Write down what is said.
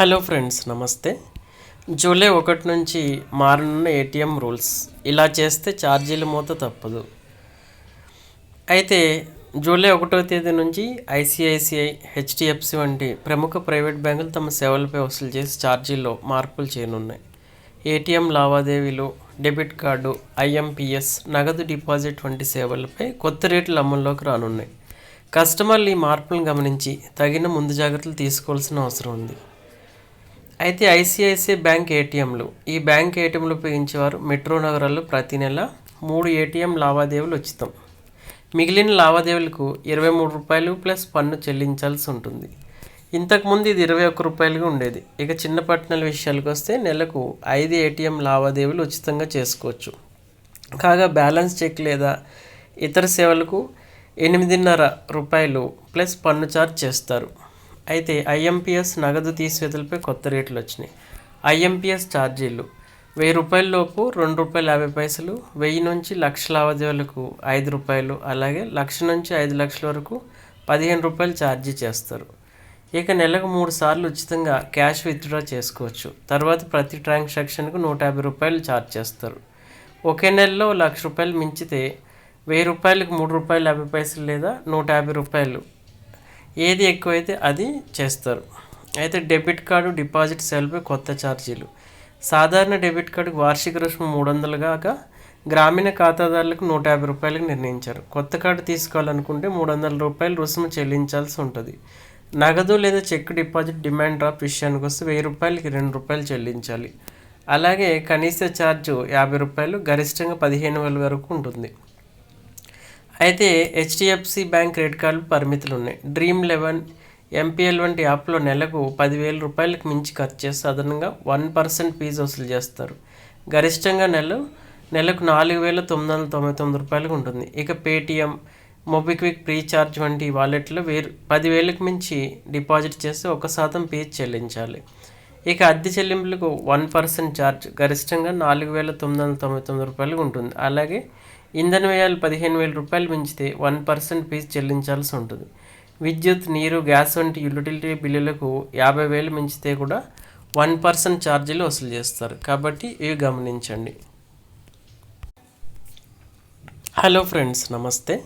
Hello friends నమస్తే. July ఒకటి నుంచి మారనున్న ఏటీఎం రూల్స్. ఇలా చేస్తే ఛార్జీల మూత తప్పదు. అయితే జూలై ఒకటో తేదీ నుంచి ఐసిఐసిఐ హెచ్డిఎఫ్సి వంటి ప్రముఖ ప్రైవేట్ బ్యాంకులు తమ సేవలపై వసూలు చేసి ఛార్జీల్లో మార్పులు చేయనున్నాయి. ఏటీఎం లావాదేవీలు డెబిట్ కార్డు ఐఎంపిఎస్ నగదు డిపాజిట్ వంటి సేవలపై కొత్త రేట్లు అమల్లోకి రానున్నాయి. కస్టమర్లు ఈ మార్పులను గమనించి తగిన ముందు జాగ్రత్తలు తీసుకోవాల్సిన అవసరం ఉంది. అయితే ఐసిఐసిఐ బ్యాంక్ ఏటీఎంలు. ఈ బ్యాంక్ ఏటీఎంలు ఉపయోగించేవారు మెట్రో నగరాల్లో ప్రతి నెల మూడు ఏటీఎం లావాదేవీలు ఉచితం. మిగిలిన లావాదేవీలకు ఇరవై మూడు రూపాయలు ప్లస్ పన్ను చెల్లించాల్సి ఉంటుంది. ఇంతకుముందు ఇది ఇరవై ఒక్క రూపాయలుగా ఉండేది. ఇక చిన్న పట్టణాల విషయాలకు వస్తే నెలకు ఐదు ఏటీఎం లావాదేవీలు ఉచితంగా చేసుకోవచ్చు. కాగా బ్యాలెన్స్ చెక్ లేదా ఇతర సేవలకు ఎనిమిదిన్నర రూపాయలు ప్లస్ పన్ను ఛార్జ్ చేస్తారు. అయితే ఐఎంపీఎస్ నగదు తీసివేతలపై కొత్త రేట్లు వచ్చినాయి. ఐఎంపీఎస్ ఛార్జీలు వెయ్యి రూపాయల లోపు రెండు రూపాయల యాభై పైసలు వెయ్యి నుంచి లక్ష లావాదేవీలకు ఐదు రూపాయలు అలాగే లక్ష నుంచి ఐదు లక్షల వరకు పదిహేను రూపాయలు ఛార్జీ చేస్తారు. ఇక నెలకు మూడు సార్లు ఉచితంగా క్యాష్ విత్డ్రా చేసుకోవచ్చు. తర్వాత ప్రతి ట్రాన్సాక్షన్కు నూట యాభై రూపాయలు ఛార్జ్ చేస్తారు. ఒకే నెలలో లక్ష రూపాయలు మించితే వెయ్యి రూపాయలకు మూడు రూపాయలు యాభై పైసలు లేదా నూట యాభై రూపాయలు ఏది ఎక్కువైతే అది చేస్తారు. అయితే డెబిట్ కార్డు డిపాజిట్ సెల్పై కొత్త ఛార్జీలు. సాధారణ డెబిట్ కార్డుకు వార్షిక రుసుము మూడు వందలు కాక గ్రామీణ ఖాతాదారులకు నూట యాభై రూపాయలకు నిర్ణయించారు. కొత్త కార్డు తీసుకోవాలనుకుంటే మూడు వందల రూపాయలు రుసుము చెల్లించాల్సి ఉంటుంది. నగదు లేదా చెక్ డిపాజిట్ డిమాండ్ డ్రాప్ విషయానికి వస్తే వెయ్యి రూపాయలకి రెండు రూపాయలు చెల్లించాలి. అలాగే కనీస ఛార్జు యాభై రూపాయలు గరిష్టంగా పదిహేను వేల వరకు ఉంటుంది. అయితే హెచ్డిఎఫ్సి బ్యాంక్ క్రెడిట్ కార్డు పరిమితులు ఉన్నాయి డ్రీమ్ లెవెన్ ఎంపీఎల్ వంటి యాప్లో నెలకు పదివేల రూపాయలకు మించి ఖర్చు చేసి అదనంగా వన్ పర్సెంట్ ఫీజు వసూలు చేస్తారు. గరిష్టంగా నెల నెలకు నాలుగు వేల తొమ్మిది వందల తొంభై తొమ్మిది రూపాయలకు ఉంటుంది. ఇక పేటిఎం మొబిక్విక్ ప్రీఛార్జ్ వంటి వాలెట్లో వేరు పదివేలకు మించి డిపాజిట్ చేస్తే ఒక శాతం ఫీజు చెల్లించాలి. ఇక అద్దె చెల్లింపులకు వన్ పర్సెంట్ ఛార్జ్ గరిష్టంగా నాలుగు వేల తొమ్మిది వందల తొంభై తొమ్మిది రూపాయలు ఉంటుంది. అలాగే ఇంధన వ్యయాలు పదిహేను వేల రూపాయలు పెంచితే వన్ పర్సెంట్ ఫీజు చెల్లించాల్సి ఉంటుంది. విద్యుత్ నీరు గ్యాస్ వంటి యుటిలిటీ బిల్లులకు యాభై వేలు మించితే కూడా వన్ పర్సెంట్ ఛార్జీలు వసూలు చేస్తారు. కాబట్టి ఇవి గమనించండి. హలో ఫ్రెండ్స్ నమస్తే.